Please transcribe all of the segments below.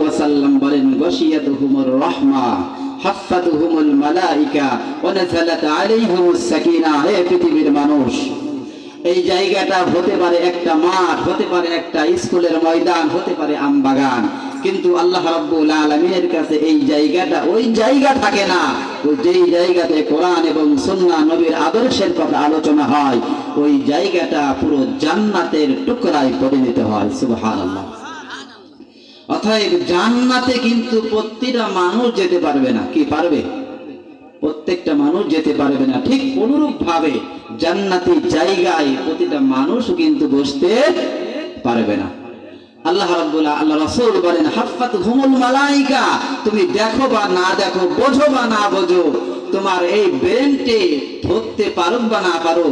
ওয়াসাল্লাম বলেন হাফাতুহুমুল মালাইকা আলাইহিমুস সাকিনা হে পৃথিবীর মানুষ। এই জায়গাটা হতে পারে একটা মাঠ, হতে পারে একটা স্কুলের ময়দান, হতে পারে আমবাগান। কিন্তু আল্লাহ রাব্বুল আলামিনের কাছে এই জায়গাটা, ওই জায়গা থাকে না। যেই জায়গাতে কোরআন এবং সুন্নাহ নবীর আদর্শের কথা আলোচনা হয় ওই জায়গাটা পুরো জান্নাতের টুকরায় পরিণত হয়, সুবহানাল্লাহ। অতএব জান্নাতে কিন্তু প্রতিটা মানুষ যেতে পারবে না। কি পারবে? প্রত্যেকটা মানুষ যেতে পারবে না। ঠিক অনুরূপ ভাবে জান্নাতি জায়গায় প্রতিটা মানুষ কিন্তু বসতে পারবে না। আল্লাহ রাব্বুল্লাহ আল্লাহ রাসূল বলেন, হাফাত হুমুল মালাইকা তুমি দেখো বা না দেখো, বোঝো বা না বোঝো, তোমার এই ব্রেনটে ধরতে পারো বা না পারো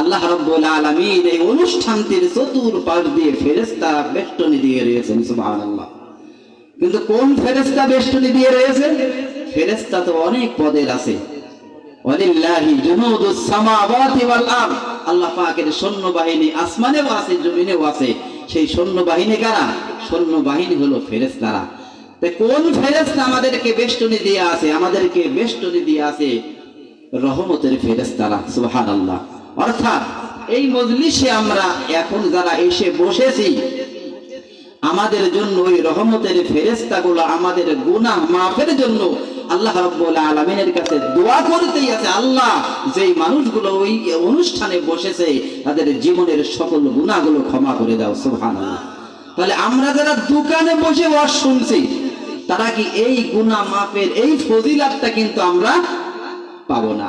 আল্লাহ রাব্বুল আলামিন এই অনুষ্ঠানটির চতুর পাশ দিয়ে ফেরেশতা বেষ্টনী দিয়ে রয়েছেন, সুবহানাল্লাহ। কিন্তু কোন ফেরেশতা বেষ্টনী দিয়ে রয়েছে ফেরেশতা তো অনেক পদের আছে। ওয়ালিল্লাহি জুনুদুস সামাওয়াতি ওয়াল আরদ। আল্লাহ পাকের সৈন্য বাহিনী আসমানেও আছে, জমিনেও আছে। সেই সৈন্য বাহিনী কারা? সৈন্য বাহিনী হলো ফেরেশতারা। তে কোন ফেরেশতা আমাদেরকে বেষ্টনী দিয়ে আছে? আমাদেরকে বেষ্টনী দিয়ে আছে রহমতের ফেরেশতারা, সুবহানাল্লাহ। অর্থাৎ এই মজলিসে আমরা এখন যারা এসে বসেছি, আমাদের জন্য ওই রহমতের ফেরেস্তাগুলো আমাদের গুনাহ মাফের জন্য আল্লাহ রাব্বুল আলামিনের কাছে দোয়া করতেই আছে। আল্লাহ যেই মানুষগুলো ওই অনুষ্ঠানে বসেছে, তাদের জীবনের সকল গুনাহগুলো ক্ষমা করে দাও, সুবহানাল্লাহ। তাহলে আমরা যারা দোকানে বসে ওয়াজ শুনছি, তারা কি এই গুনাহ মাফের এই ফজিলাতটা কিন্তু আমরা পাবো না।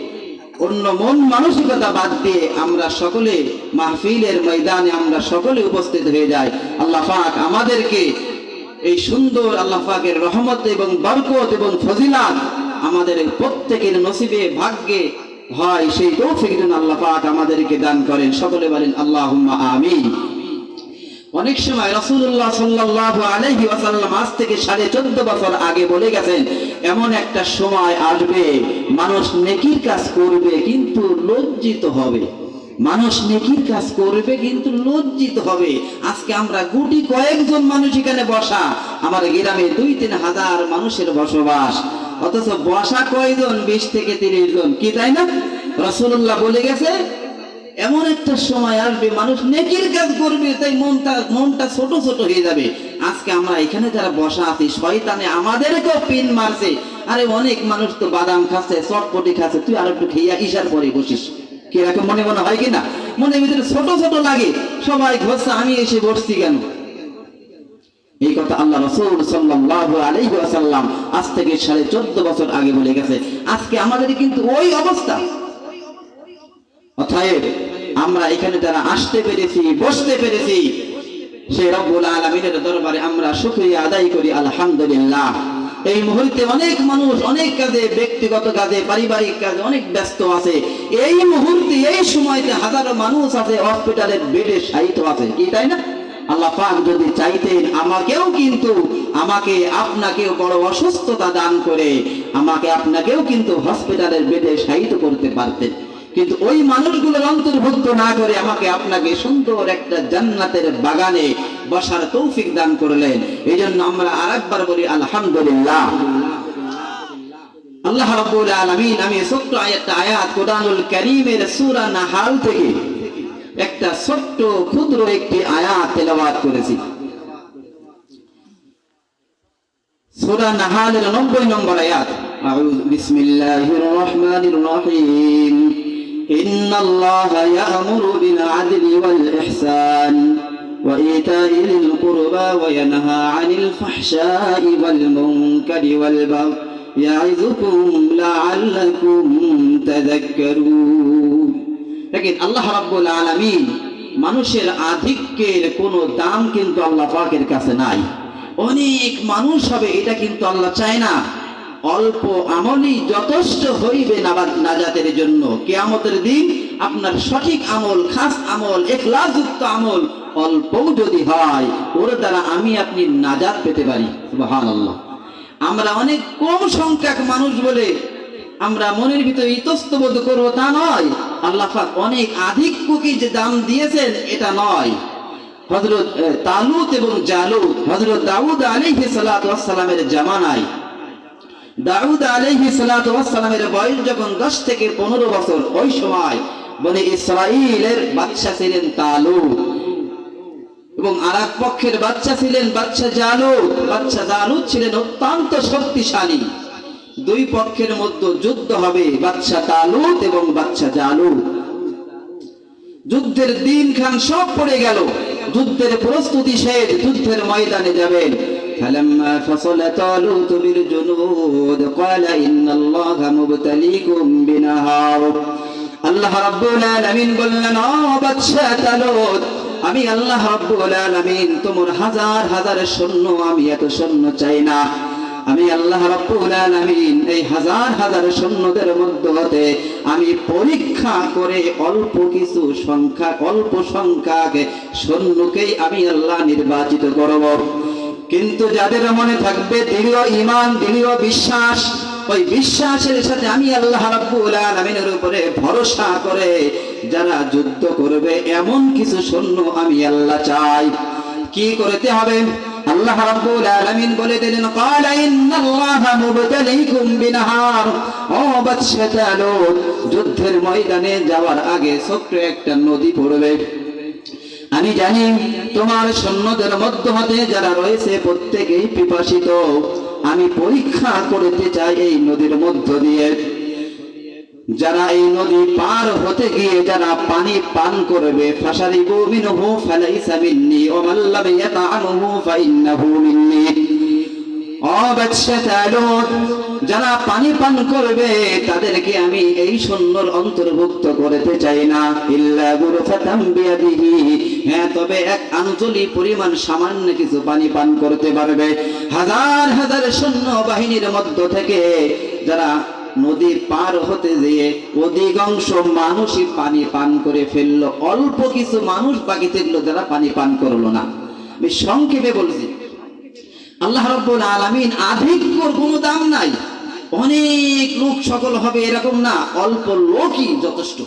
অন্য মন মানসিকতা বাদ দিয়ে আমরা সকলে মাহফিলের ময়দানে আমরা সকলে উপস্থিত হয়ে যাই। আল্লাহ পাক আমাদেরকে এই সুন্দর আল্লাহ পাকের রহমত এবং বরকত এবং ফজিলাত আমাদের প্রত্যেকের নসিবে, ভাগ্যে হয়, সেই তৌফিক যেন আল্লাহ পাক আমাদেরকে দান করেন। সকলে বলেন, আল্লাহুম্মা আমিন। অনেক সময় রসুল্লাহ সাল্লাহ আলহি ওয়াসাল্লাম আজ থেকে সাড়ে চোদ্দ বছর আগে বলে গেছেন এমন একটা সময় আসবে, মানুষ নেকির কাজ করবে, কিন্তু লজ্জিত হবে। মানুষ নেকির কাজ করবে, কিন্তু লজ্জিত হবে। আজকে আমরা গুটি কয়েকজন মানুষ এখানে বসা। আমার গ্রামে দুই তিন হাজার মানুষের বসবাস। অথচ বসা কয়জন? বিশ থেকে তিরিশ জন। কি তাই না? রসুল্লাহ বলে গেছে, এমন একটা সময় আসবে, মানুষ নেকির কাজ করবে, তাই মনটা মনটা ছোট ছোট হয়ে যাবে। আজকে আমরা এখানে যারা বসা আছি, শয়তানে আমাদেরকেও পিন মারছে। আরে অনেক মানুষ তো বাদাম খাচ্ছে, চটপটি খাচ্ছে। তুই আর একটু খেয়ে ইশার পরে বসিস। কি এরকম মনে মনে হয় কিনা মনে ভিতরে ছোট ছোট লাগে। সবাই ঘষছে আমি এসে বসছি কেন? এই কথা আল্লাহ রসুল সাল্লাল্লাহু আলাইহি আজ থেকে সাড়ে চোদ্দ বছর আগে বলে গেছে। আজকে আমাদের কিন্তু ওই অবস্থা। অতএব আমরা এখানে যারা আসতে পেরেছি, বসতে পেরেছি সেই রব্বুল আলমিনের দরবারে আমরা শুক্রিয়া আদায় করি, আলহামদুলিল্লাহ। এই মুহূর্তে অনেক মানুষ অনেক কাজে, ব্যক্তিগত কাজে, পারিবারিক কাজে অনেক ব্যস্ত আছে। এই মুহূর্তে, এই সময়তে হাজারো মানুষ আছে হসপিটালের বেডে সাহিত্য আছে। কি তাই না? আল্লাহ পাক যদি চাইতেন, আমাকেও কিন্তু আমাকে আপনাকেও বড় অসুস্থতা দান করে, আমাকে আপনাকেও কিন্তু হসপিটালের বেডে সাহিত্য করতে পারতেন। কিন্তু ওই মানুষগুলোর অন্তর্ভুক্ত না করে আমাকে আপনাকে সুন্দর একটা জান্নাতের বাগানে বসার তৌফিক দান করলেন। এই জন্য আমরা আরেকবার বলি, আলহামদুলিল্লাহ। আল্লাহ রাব্বুল আলামিন, আমি ছোট্ট একটা আয়াত কোরআনুল কারীমের সূরা নাহাল থেকে একটা ছোট্ট, ক্ষুদ্র একটি আয়াত তেলাওয়াত করেছি। সূরা নাহালের 90 নম্বর আয়াত। আউযু বিসমিল্লাহির রহমানির রহিম। إن الله يأمر بالعدل والإحسان وإيتاء ذي القربى وينهى عن الفحشاء والمنكر والبغي يعظكم لعلكم تذكرون দেখেন আল্লাহ রাব্বুল আলামিন মানুষের আধিক্যের কোনো দাম কিন্তু আল্লাহ পাকের কাছে নাই অনেক মানুষ হবে এটা কিন্তু আল্লাহ চায় না অল্প আমলই যথেষ্ট হইবে নাজাতের জন্য। কেয়ামতের দিন আপনার সঠিক আমল, খাস আমল, এখলাসযুক্ত আমল অল্পও যদি হয়, ওর দ্বারা আমি আপনি নাজাত পেতে পারি। সুবহানাল্লাহ। আমরা অনেক কম সংখ্যক মানুষ বলে আমরা মনের ভিতরে ইতস্তবোধ করব, তা নয়। আল্লাহ অনেক আধিক্যকে যে দাম দিয়েছেন, এটা নয়। হজরত তালুত এবং জালুত হজরত দাউদ আলাইহি সালাতু ওয়াসসালামের জামানায় দাউদ আলাইহি সালাতু ওয়াসসালামের বয়স যখন 10 থেকে 15 বছর, ওই সময় বনে ইসরাইলের বাদশা ছিলেন তালুত এবং আর পক্ষের বাচ্চা ছিলেন বাচ্চা জালুত বাচ্চা জালুত ছিলেন অত্যন্ত শক্তিশালী। দুই পক্ষের মধ্যে যুদ্ধ হবে বাচ্চা তালুত এবং বাচ্চা জালুত যুদ্ধের দিন খান সব পড়ে গেল। যুদ্ধের প্রস্তুতি শেষ, যুদ্ধের ময়দানে যাবেন। فلما فصل طالوت بالجنود قال إن الله مبتليكم بنهار আল্লাহ রাব্বুল আলামিন বললেন ও বাদশা তালুত আমি আল্লাহ রাব্বুল আলামিন তোমার হাজার হাজার সৈন্য আমি এত সৈন্য চাই না আমি আল্লাহ রাব্বুল আলামিন এই হাজার হাজার সৈন্যদের মধ্য হতে আমি পরীক্ষা করে অল্প কিছু সংখ্যা অল্প সংখ্যক সৈন্যকেই আমি আল্লাহ নির্বাচিত করব কিন্তু যাদের মনে থাকবে দৃঢ় ইমান দৃঢ় বিশ্বাস, ওই বিশ্বাসের সাথে আমি আল্লাহ রাব্বুল আলামিনের উপরে ভরসা করে যারা যুদ্ধ করবে, এমন কিছু সৈন্য আমি আল্লাহ চাই। কি করতে হবে? আল্লাহ রাব্বুল আলামিন বলে দিলেন ক্বালা ইন্নাল্লাহা মুবতালিকুম বিনাহার। ও বাদশা জালুত যুদ্ধের ময়দানে যাওয়ার আগে ছোট্ট একটা নদী পড়বে। আমি জানি তোমার সৈন্যদের মধ্য হতে যারা রয়েছে প্রত্যেকেই পিপাসিত। আমি পরীক্ষা করতে চাই এই নদীর মধ্য দিয়ে। যারা এই নদী পার হতে গিয়ে যারা পানি পান করবে, ফাশারিবু মিনহু ফালাইসা মিন্নি ওয়া মান লাম ইয়াতআমহু ফাইন্নাহু মিন্নি। ও বাদশা তালুত যারা পানি পান করবে, তাদেরকে আমি এই সুন্দর অন্তর্ভুক্ত করতে চাই না। ইল্লা গুরফাতাম বিয়াদিহি। হ্যাঁ তবে এক আঞ্চলিক পরিমাণ সামান্য কিছু পানি পান করতে পারবে। হাজার হাজার সৈন্য বাহিনীর মধ্য থেকে যারা নদী পার হতে যেয়ে অধিকাংশ মানুষই পানি পান করে ফেলল। অল্প কিছু মানুষ বাকি থাকল, যারা পানি পান করল না। আমি সংক্ষেপে বলছি, আল্লাহ রব্বুল আলামিন আধিক্যর কোনো দাম নাই। অনেক লোক সকল হবে এরকম না অল্প লোকই যথেষ্ট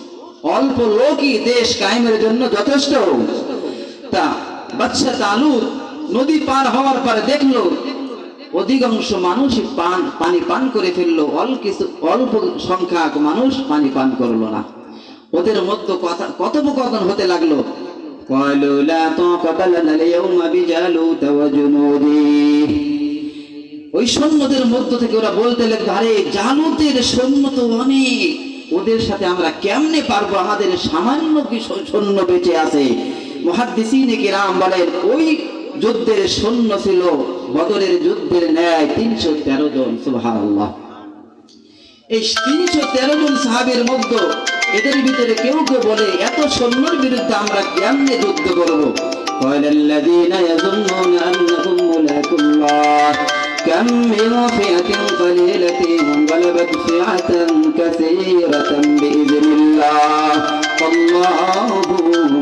অল্প লোকই দেশ কায়েমের জন্য যথেষ্ট তা বাচ্চা তালুত নদী পার হওয়ার পরে দেখলো অধিকাংশ মানুষ পান পানি পান করে ফেললো অল্প কিছু অল্প সংখ্যক মানুষ পানি পান করলো না ওদের মধ্যে কথা কথোপকথন হতে লাগলো قالوا لا طاقة لنا اليوم بجالوت وجنوده ওই সৈন্যদের মধ্য থেকে ওরা বলতে লাগলো আরে জালুতের সৈন্য তো অনেক ওদের সাথে আমরা কেমনে পারবো আমাদের সামান্য কি সৈ- সৈন্য বেঁচে আছে মহাদ্দিসিনে কিরাম বলেন ওই যুদ্ধের সৈন্য ছিল বদরের যুদ্ধের ন্যায় তিনশো তেরো জন সুবহানাল্লাহ এই তিনশো তেরো জন সাহাবের মধ্যে এদের ভিতরে কেউ কেউ বলে এত সৈন্যর বিরুদ্ধে আমরা কেমনে যুদ্ধ করব قال الذين يظنون أنهم ملاك الله كم من فئة قليلة غلبت فئة كثيرة بإذن الله والله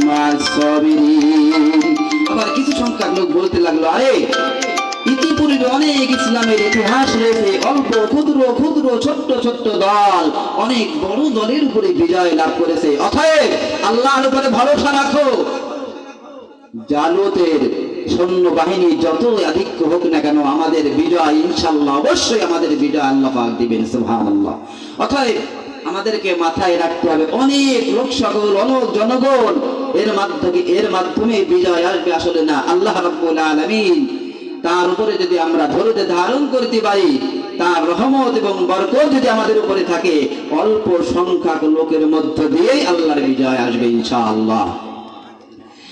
مع الصابرين আবার কিছু সংখ্যক লোক বলতে লাগলো আরে ইতিপূর্বে অনেক ইসলামের ইতিহাস রয়েছে অল্প ক্ষুদ্র ক্ষুদ্র ছোট্ট ছোট্ট দল অনেক বড় দলের উপরে বিজয় লাভ করেছে অতএব আল্লাহর উপরে ভরসা রাখো জালুতের সৈন্য বাহিনী যত আধিক্য হোক না কেন, আমাদের বিজয় ইনশাল্লাহ অবশ্যই আমাদের বিজয় আল্লাহ পাক দিবেন, সুবহানাল্লাহ। অতএব আমাদেরকে মাথায় রাখতে হবে, অনেক লোক সকল অনেক জনগণ, এর মাধ্যমে এর মাধ্যমে বিজয় আসবে আসলে না। আল্লাহ রাব্বুল আলামিন তার উপরে যদি আমরা ধৈর্য ধারণ করতে পারি, তার রহমত এবং বরকত যদি আমাদের উপরে থাকে, অল্প সংখ্যক লোকের মধ্য দিয়েই আল্লাহর বিজয় আসবে ইনশাআল্লাহ।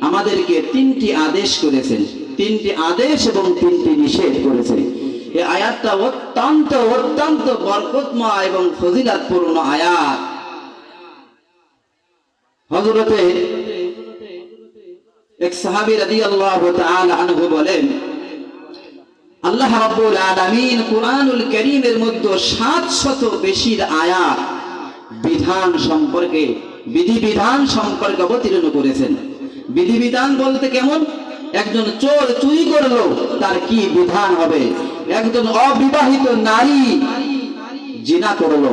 আমাদেরকে তিনটি আদেশ করেছেন। তিনটি আদেশ এবং তিনটি নিষেধ করেছেন। এই আয়াতটা অত্যন্ত অত্যন্ত বরকতময় এবং ফজিলাতপূর্ণ আয়াত। হযরতে এক সাহাবী রাদিয়াল্লাহু তাআলা আনহু বলেন, আল্লাহ রাব্বুল আলামিন কুরআনুল কারীমের মধ্যে 700 বেশির আয়াত বিধান সম্পর্কে, বিধিবিধান সম্পর্কে অবতীর্ণ করেছেন। বিধিবিধান বলতে কেমন? একজন চোর চুরি করল, তার কি বিধান হবে? একজন অবিবাহিত নারী জিনা করল,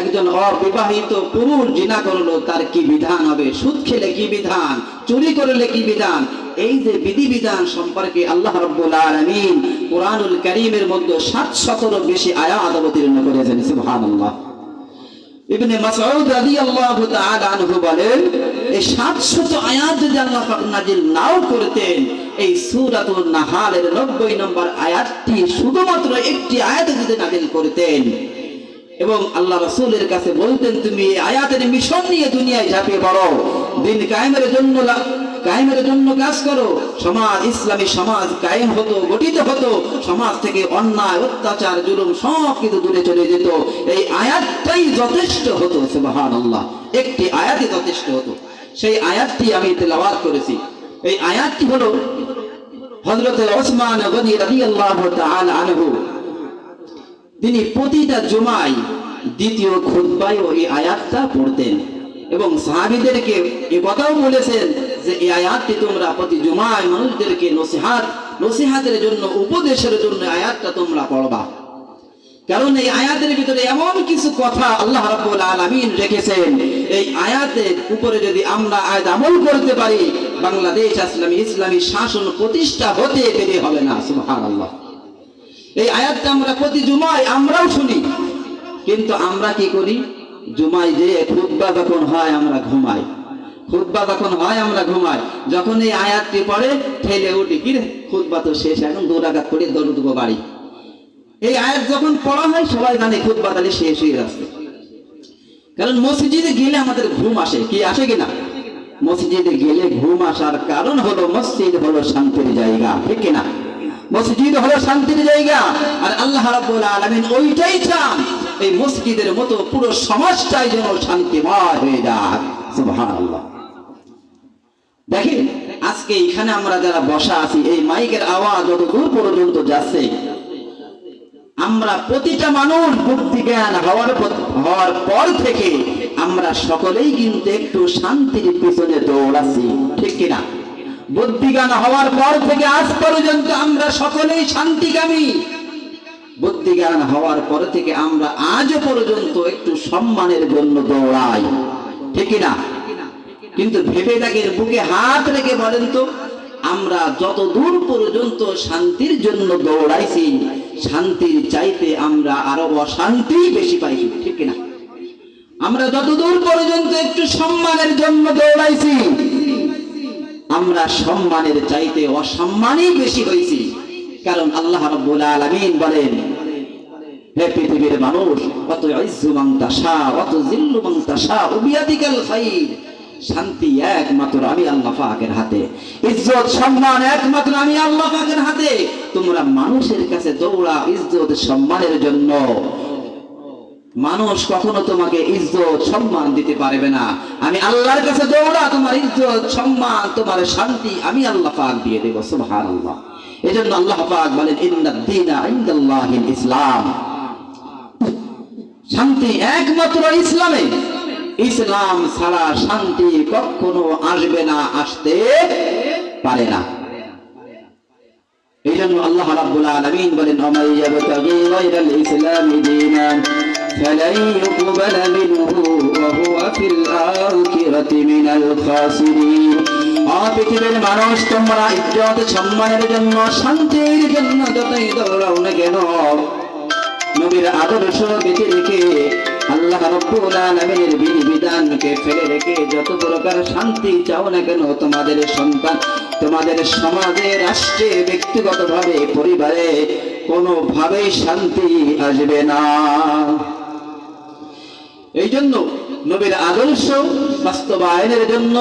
একজন অবিবাহিত পুরুষ জিনা করল, তার কি বিধান হবে? সুদ খেলে কি বিধান? চুরি করলে কি বিধান? এই যে বিধিবিধান সম্পর্কে আল্লাহ রাব্বুল আলামিন কোরআনুল কারীমের মধ্যে 700 বেশি আয়াত অবতীর্ণ করেছেন, সুবহানাল্লাহ। ইবনে মাসউদ রাদিয়াল্লাহু তাআলা আনহু বলেন, এই 700 আয়াত যদি আল্লাহ পাক নাজিল নাও করতেন, এই সূরাতুন নাহালের 90 নম্বর আয়াতটি শুধুমাত্র একটি আয়াত যদি নাজিল করতেন। এবং আল্লাহ রাসূলের কাছে বলতেন, তুমি এই আয়াতের মিশন নিয়ে দুনিয়ায় ঝাঁপিয়ে পড়ো। দিন কায়েমের জন্য কায়েমের জন্য কাজ করো। সমাজ, ইসলামী সমাজ কায়েম হতো, গঠিত হতো। সমাজ থেকে অন্যায়, অত্যাচার, জুলুম সব কিছু দূরে চলে যেত। এই আয়াতটাই যথেষ্ট হতো, সুবহানাল্লাহ। একটি আয়াতই যথেষ্ট হতো। সেই আয়াতটি আমি তেলাওয়াত করেছি। এই আয়াতটি হলো হযরত ওসমান গনি রাদিয়াল্লাহু তাআলা আনহু। তিনি প্রতিটা জুমায় দ্বিতীয় খুতবায় ওই আয়াতটা পড়তেন। এবং সাহাবীদেরকে এ কথাও বলেছেন যে এই আয়াতটি তোমরা প্রতি জুমায় মানুষদেরকে নসিহাত, নসিহাতের জন্য, উপদেশের জন্য আয়াতটা তোমরা পড়বা। কারণ এই আয়াতের ভিতরে এমন কিছু কথা আল্লাহ রাব্বুল আলামিন রেখেছেন। এই আয়াতের উপরে যদি আমরা আয়াত আমল করতে পারি, বাংলাদেশ ইসলামী ইসলামী শাসন প্রতিষ্ঠা হতে দেরি হবে না, সুবহানাল্লাহ। এই আয়াতটা আমরা প্রতি জুমায় আমরাও শুনি, কিন্তু আমরা কি করি? জুমায় যে খুতবা যখন হয়, আমরা ঘুমাই। খুতবা যখন হয়, আমরা ঘুমাই। যখন এই আয়াতটি পড়ে, ঠেলে উঠি, কি খুতবা তো শেষ, এখন দৌড়াঘাত করে দৌড় দেবো বাড়ি। এই আয়াত যখন পড়া হয়, সবাই জানে খুতবা তাহলে শেষ হয়ে যাচ্ছে। কারণ মসজিদে গেলে আমাদের ঘুম আসে, কি আসে কিনা? মসজিদে গেলে ঘুম আসার কারণ হলো মসজিদ হলো শান্তির জায়গা, ঠিক কিনা? মসজিদ হলো শান্তির জায়গা, আর আল্লাহ রাব্বুল আলামিন ওইটাই চান, এই মসজিদের মতো পুরো সমাজটাই যেন শান্তিময় হয়ে যায়। সুবহানাল্লাহ। দেখেন, আজকে এখানে আমরা যারা বসা আছি, এই মাইকের আওয়াজ যত দূর পর্যন্ত যাচ্ছে। আমরা প্রতিটা মানুষ বুদ্ধি জ্ঞান হওয়ার হওয়ার পর থেকে আমরা সকলেই কিন্তু একটু শান্তির পিছনে দৌড়াচ্ছি, ঠিক কিনা? বুদ্ধি জ্ঞান হওয়ার পর থেকে আজ পর্যন্ত আমরা সকলেই শান্তিগামী। বুদ্ধি জ্ঞান হওয়ার পর থেকে আমরা আজও পর্যন্ত একটু সম্মানের জন্য দৌড়াই, ঠিক কিনা? কিন্তু ভেবে দেখেন, বুকে হাত রেখে বলেন তো, আমরা যত দূর পর্যন্ত শান্তির জন্য দৌড়াইছি, শান্তির চাইতে আমরা আরও অশান্তি বেশি পাইছি ঠিক কিনা? আমরা যত দূর পর্যন্ত একটু সম্মানের জন্য দৌড়াইছি, আমরা সম্মানের চাইতে অসম্মানই বেশি হয়েছি কারণ আল্লাহ রাব্বুল আলামিন বলেন, হে পৃথিবীর মানুষ অত ইজ্জু মান তাশা অত জিল্লু মান তাশা, বিয়াদিকাল খাইর। শান্তি একমাত্র আমি আল্লাহ পাকের হাতে। ইজ্জত, সম্মান একমাত্র আমি আল্লাহ পাকের হাতে। তোমরা মানুষের কাছে দৌড়াও ইজ্জত, সম্মানের জন্য। মানুষ কখনো তোমাকে ইজ্জত, সম্মান দিতে পারবে না। আমি আল্লাহর কাছে দৌড়া, তোমার ইজ্জত, সম্মান, তোমার শান্তি আমি আল্লাহ পাক দিয়ে দেবো, সুবহানাল্লাহ। এজন্য আল্লাহ পাক বলেন ইনদাল্লাহিল ইসলাম। শান্তি একমাত্র ইসলামে। ইসলাম ছাড়া শান্তি কখনো আসবে না, আসতে পারে না। এই জন্য আল্লাহ রাব্বুল আলামিন বলেন গায়রাল ইসলাম দীনান, ফালাই ইউকবাল মিনহু ওয়া হুয়া ফিল আখিরাতি মিনাল খাসিরিন। পৃথিবীর মানুষ, তোমরা ইজ্জত, সম্মানের জন্য, শান্তির জন্য যতই দৌড়াও না কেন, নবীর আদর্শ বেঁচে রেখে আল্লাহ রব্বুল আলামিনের বিধিবিধানকে ফেলে রেখে যত প্রকার শান্তি চাও না কেন তোমাদের সন্তান, তোমাদের সমাজে, রাষ্ট্রে, ব্যক্তিগতভাবে, পরিবারে কোনোভাবেই শান্তি আসবে না। এই জন্য নবীর আদর্শ বাস্তবায়নের জন্য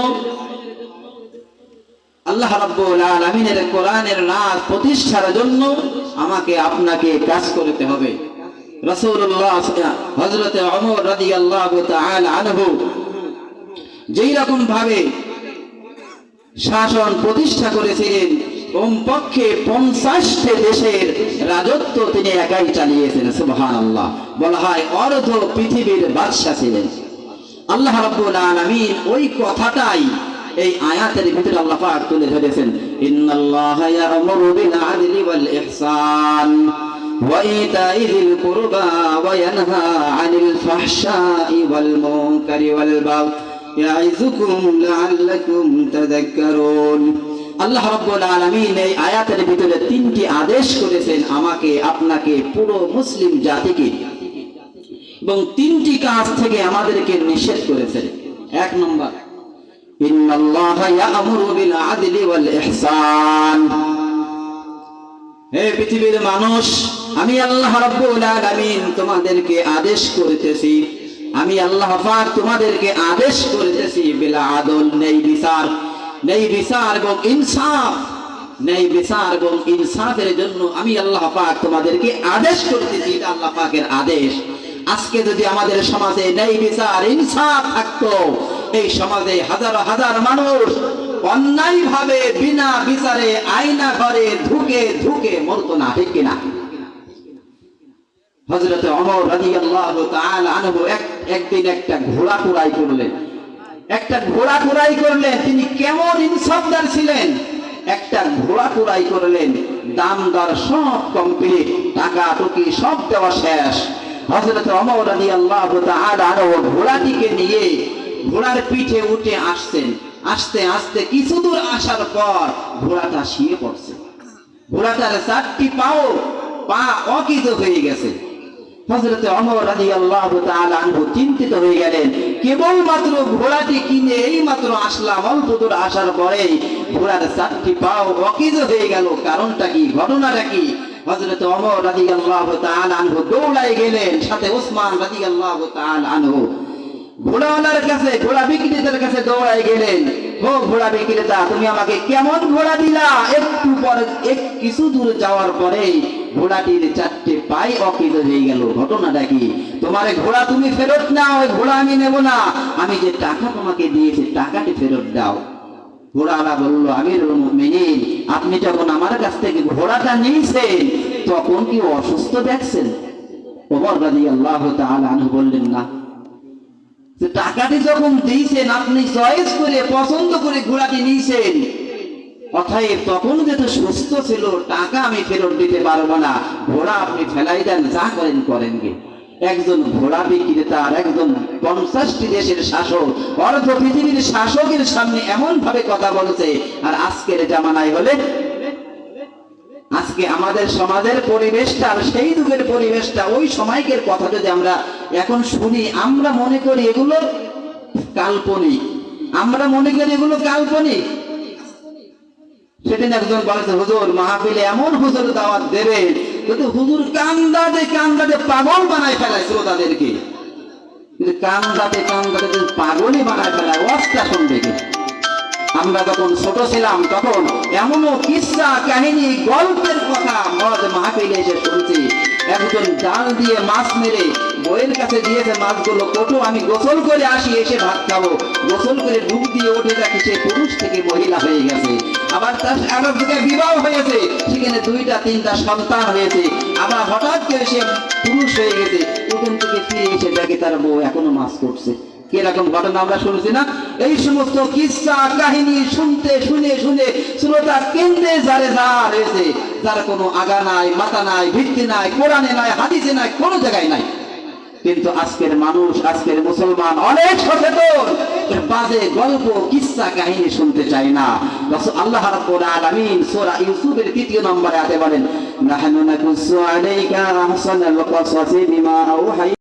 আল্লাহ রাব্বুল আলামিনের কোরআনের রাত প্রতিষ্ঠার জন্য আমাকে আপনাকে কাজ করতে হবে। রাসূলুল্লাহ যেই রকম ভাবে শাসন প্রতিষ্ঠা করেছিলেন, কমপক্ষে পঞ্চাশটি দেশের রাজত্ব তিনি একাই চালিয়েছেন সুবহান আল্লাহ বলা হয় অর্ধ পৃথিবীর বাদশাহ ছিলেন। আল্লাহ রাব্বুল আলামিন ওই কথাটাই এই আয়াতের ভিতরে আল্লাহ পাক তুলে ধরেছেন, ইন্নাল্লাহা ইয়া'মুরু বিল আদলি ওয়াল ইহসান। ওয়া ইয়ানহা আনিল ফাহশাই ওয়াল মুনকারি ওয়াল বাগই ইয়াইযুকুম লাআল্লাকুম তাযাক্কারুন আল্লাহ রাব্বুল আলামিন এই আয়াতের ভিতরে তিনটি আদেশ করেছেন আমাকে, আপনাকে, পুরো মুসলিম জাতিকে। এবং তিনটি কাজ থেকে আমাদেরকে নিষেধ করেছেন। এক নম্বর, ইন্নাল্লাহা বিল আদলি ওয়াল ইহসান। পৃথিবীর মানুষ, আমি আল্লাহ আলামিন তোমাদেরকে আদেশ করিতেছি। আমি আল্লাহ পাক তোমাদেরকে আদেশ করিতেছি, বিল আদল নেই বিচার। নেই বিচার এবং ইনসাফ। নেই বিচার এবং ইনসাফের জন্য আমি আল্লাহ পাক তোমাদেরকে আদেশ করতেছি, এটা আল্লাহ পাকের আদেশ। আজকে যদি আমাদের সমাজে নেই বিচার, ইনসাফ থাকতো, এই সমাজে হাজার হাজার মানুষ অন্যায় ভাবে বিনা বিচারে আয়না ঘরে ধুকে ধুকে মরতো না, ঠিক কিনা? হজরত অমর আনহু একদিন একটা ঘোড়া কুড়াই করলেন। একটা ঘোড়া কুড়াই করলেন, তিনি কেমন ইনসাফদার ছিলেন? একটা ঘোড়া কুড়াই করলেন দাম দর সব কমপ্লিট টাকা টুকি সব দেওয়া শেষ। ওমর রাদিয়াল্লাহু তাআলা আনহু ঘোড়াটিকে নিয়ে ঘোড়ার পিঠে উঠে আসছেন। আস্তে আস্তে কিছু দূর আসার পর ঘোড়াটা শুয়ে পড়ছে। ঘোড়াটার চারটি পাও পা অকিত হয়ে গেছে। রাদিয়াল্লাহু তাআলা আনহু চিন্তিত হয়ে গেলেন কেবল মাত্র ঘোড়াটি কিনে এই মাত্র আসলাম, অল্প দূর আসার পরে ঘোড়ার চারটি পাও অকিত হয়ে গেল। কারণটা কি, ঘটনাটা কি? হযরত ওমর রাদিয়াল্লাহু তাআলা আনহু দৌড়ায় গেলেন, সাথে ওসমান রাদিয়াল্লাহু তাআলা আনহু। কাছে, ঘোড়া বিক্রেতার কাছে দৌড়ায় গেলেন। ও ঘোড়া বিক্রেতা, তুমি আমাকে কেমন ঘোড়া দিলা? একটু পরে এক কিছু দূর যাওয়ার পরেই ঘোড়াটির চারটে হয়ে গেল। ঘটনাটা কি? তোমার ঘোড়া তুমি ফেরত নাও ওই ঘোড়া আমি নেব না। আমি যে টাকা তোমাকে দিয়েছি, টাকাটি ফেরত দাও। ঘোড়াওয়ালা বলল, আমির মুমিনিন, আপনি যখন আমার কাছ থেকে ঘোড়াটা নিয়েছেন, তখন কি অসুস্থ দেখছেন? ওমর রাদিয়াল্লাহু তাআলা আনহু বললেন, না। টাকাটি যখন দিয়েছেন, আপনি চয়েস করে, পছন্দ করে ঘোড়াটি নিয়েছেন। অতএব তখন যেহেতু সুস্থ ছিল, টাকা আমি ফেরত দিতে পারব না। ঘোড়া আপনি ফেলাই দেন, যা করেন করেন গে। একজন ঘোড়া বিক্রেতা আর একজন পঞ্চাশটি দেশের শাসক, অর্ধ পৃথিবীর শাসকের সামনে এমন ভাবে কথা বলছে, আর আজকের জামানায় হলে আজকে আমাদের সমাজের পরিবেশটা সেই যুগের পরিবেশটা, ওই সময়কের কথা যদি আমরা এখন শুনি, আমরা মনে করি এগুলো কাল্পনিক। আমরা মনে করি এগুলো কাল্পনিক। সেদিন একজন বলেছে, হুজুর, মাহফিলে এমন হুজুর দাওয়াত দেবে কিন্তু হুজুর কান্দাতে কান্দাতে পাগল বানায় ফেলায় শ্রোতাদেরকে। কিন্তু কান্দাতে কান্দাতে পাগলই বানায় ফেলায় অস্তা কি? আমরা যখন ছোট ছিলাম তখন এমনও কিসা কাহিনী, গল্পের কথা মদ মাহফিলে এসে শুনছি। একজন জাল দিয়ে মাছ মেরে বইয়ের কাছে দিয়েছে মাছগুলো, কটু আমি গোসল করে আসি, এসে ভাত খাব। গোসল করে ডুব দিয়ে উঠে দেখি সে পুরুষ থেকে মহিলা হয়ে গেছে। আবার তার আবার থেকে বিবাহ হয়েছে, সেখানে দুইটা, তিনটা সন্তান হয়েছে। আবার হঠাৎ করে সে পুরুষ হয়ে গেছে ওখান থেকে ফিরে এসে দেখে তার বউ এখনও মাছ করছে। কীরকম ঘটনা আমরা শুনছি না? এই সমস্ত কিসা কাহিনী শুনতে, শুনে শুনে শ্রোতা কেন্দ্রে যারে যা রয়েছে যার কোনো আগা নাই, মাথা নাই, ভিত্তি নাই, কোরআনে নাই, হাদিসে নাই, কোনো জায়গায় নাই। কিন্তু আজকের মানুষ, আজকের মুসলমান অনেক সচেতন বাজে গল্প, কিসা কাহিনী শুনতে চায় না। আল্লাহ রাব্বুল আলামিন সূরা ইউসুফের তৃতীয় নম্বরে আতে বলেন, নাহনু নাকুসু আলাইকা আহসানাল বিমা আওহাই